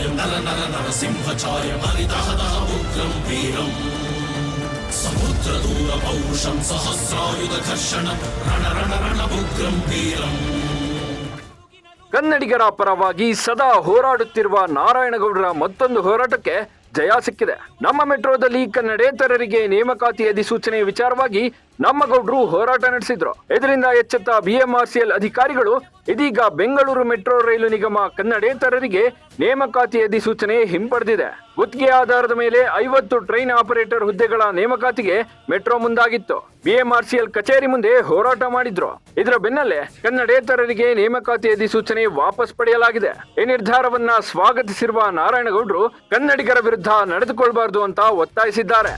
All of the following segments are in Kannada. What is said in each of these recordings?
ఛాయ నర నర నరసింహ ఛాయ మరిదహదహ ఉగ్రం వీరం సముద్రదూర పౌరుషం సహస్రాయుధ ఘర్షణం రణ ರಣ ರಣ ಉಗ್ರಂ ವೀರಂ ಕನ್ನಡಿಗರ ಪರವಾಗಿ ಸದಾ ಹೋರಾಡುತ್ತಿರುವ ನಾರಾಯಣಗೌಡರ ಮತ್ತೊಂದು ಹೋರಾಟಕ್ಕೆ ಜಯ ಸಿಕ್ಕಿದೆ ನಮ್ಮ ಮೆಟ್ರೋದಲ್ಲಿ ಕನ್ನಡೇತರರಿಗೆ ನೇಮಕಾತಿ ಅಧಿಸೂಚನೆ ವಿಚಾರವಾಗಿ ನಮ್ಮ ಗೌಡ್ರು ಹೋರಾಟ ನಡೆಸಿದ್ರು. ಇದರಿಂದ ಎಚ್ಚೆತ್ತ ಬಿಎಂಆರ್ಸಿಎಲ್ ಅಧಿಕಾರಿಗಳು, ಇದೀಗ ಬೆಂಗಳೂರು ಮೆಟ್ರೋ ರೈಲು ನಿಗಮ ಕನ್ನಡೇತರರಿಗೆ ನೇಮಕಾತಿ ಅಧಿಸೂಚನೆ ಹಿಂಪಡೆದಿದೆ. ಗುತ್ತಿಗೆ ಆಧಾರದ ಮೇಲೆ ಐವತ್ತು ಟ್ರೈನ್ ಆಪರೇಟರ್ ಹುದ್ದೆಗಳ ನೇಮಕಾತಿಗೆ ಮೆಟ್ರೋ ಮುಂದಾಗಿತ್ತು. ಬಿಎಂಆರ್ಸಿಎಲ್ ಕಚೇರಿ ಮುಂದೆ ಹೋರಾಟ ಮಾಡಿದ್ರು. ಇದರ ಬೆನ್ನಲ್ಲೇ ಕನ್ನಡೇತರರಿಗೆ ನೇಮಕಾತಿ ಅಧಿಸೂಚನೆ ವಾಪಸ್ ಪಡೆಯಲಾಗಿದೆ. ಈ ನಿರ್ಧಾರವನ್ನ ಸ್ವಾಗತಿಸಿರುವ ನಾರಾಯಣಗೌಡರು ಕನ್ನಡಿಗರ ವಿರುದ್ಧ ನಡೆದುಕೊಳ್ಬಾರ್ದು ಅಂತ ಒತ್ತಾಯಿಸಿದ್ದಾರೆ.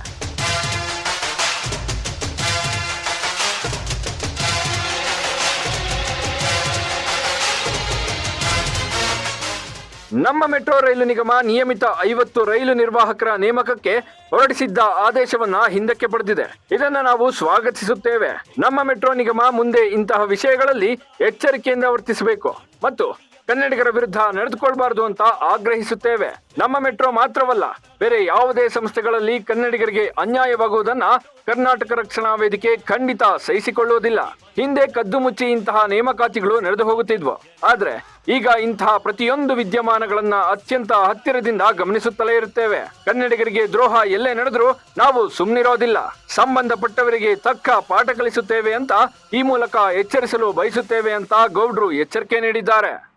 ನಮ್ಮ ಮೆಟ್ರೋ ರೈಲು ನಿಗಮ ನಿಯಮಿತ ಐವತ್ತು ರೈಲು ನಿರ್ವಾಹಕರ ನೇಮಕಕ್ಕೆ ಹೊರಡಿಸಿದ್ದ ಆದೇಶವನ್ನ ಹಿಂದಕ್ಕೆ ಪಡೆದಿದೆ. ಇದನ್ನ ನಾವು ಸ್ವಾಗತಿಸುತ್ತೇವೆ. ನಮ್ಮ ಮೆಟ್ರೋ ನಿಗಮ ಮುಂದೆ ಇಂತಹ ವಿಷಯಗಳಲ್ಲಿ ಎಚ್ಚರಿಕೆಯಿಂದ ವರ್ತಿಸಬೇಕು. ಮತ್ತು ಕನ್ನಡಿಗರ ವಿರುದ್ಧ ನಡೆದುಕೊಳ್ಬಾರದು ಅಂತ ಆಗ್ರಹಿಸುತ್ತೇವೆ. ನಮ್ಮ ಮೆಟ್ರೋ ಮಾತ್ರವಲ್ಲ, ಬೇರೆ ಯಾವುದೇ ಸಂಸ್ಥೆಗಳಲ್ಲಿ ಕನ್ನಡಿಗರಿಗೆ ಅನ್ಯಾಯವಾಗುವುದನ್ನ ಕರ್ನಾಟಕ ರಕ್ಷಣಾ ವೇದಿಕೆ ಖಂಡಿತ ಸಹಿಸಿಕೊಳ್ಳುವುದಿಲ್ಲ. ಹಿಂದೆ ಕದ್ದು ಮುಚ್ಚಿ ಇಂತಹ ನೇಮಕಾತಿಗಳು ನಡೆದು ಹೋಗುತ್ತಿದ್ವು. ಆದ್ರೆ ಈಗ ಇಂತಹ ಪ್ರತಿಯೊಂದು ವಿದ್ಯಮಾನಗಳನ್ನ ಅತ್ಯಂತ ಹತ್ತಿರದಿಂದ ಗಮನಿಸುತ್ತಲೇ ಇರುತ್ತೇವೆ. ಕನ್ನಡಿಗರಿಗೆ ದ್ರೋಹ ಎಲ್ಲೇ ನಡೆದರೂ ನಾವು ಸುಮ್ಮನಿರೋದಿಲ್ಲ ಸಂಬಂಧಪಟ್ಟವರಿಗೆ ತಕ್ಕ ಪಾಠ ಕಲಿಸುತ್ತೇವೆ ಅಂತ ಈ ಮೂಲಕ ಎಚ್ಚರಿಸಲು ಬಯಸುತ್ತೇವೆ ಅಂತ ಗೌಡ್ರು ಎಚ್ಚರಿಕೆ ನೀಡಿದ್ದಾರೆ.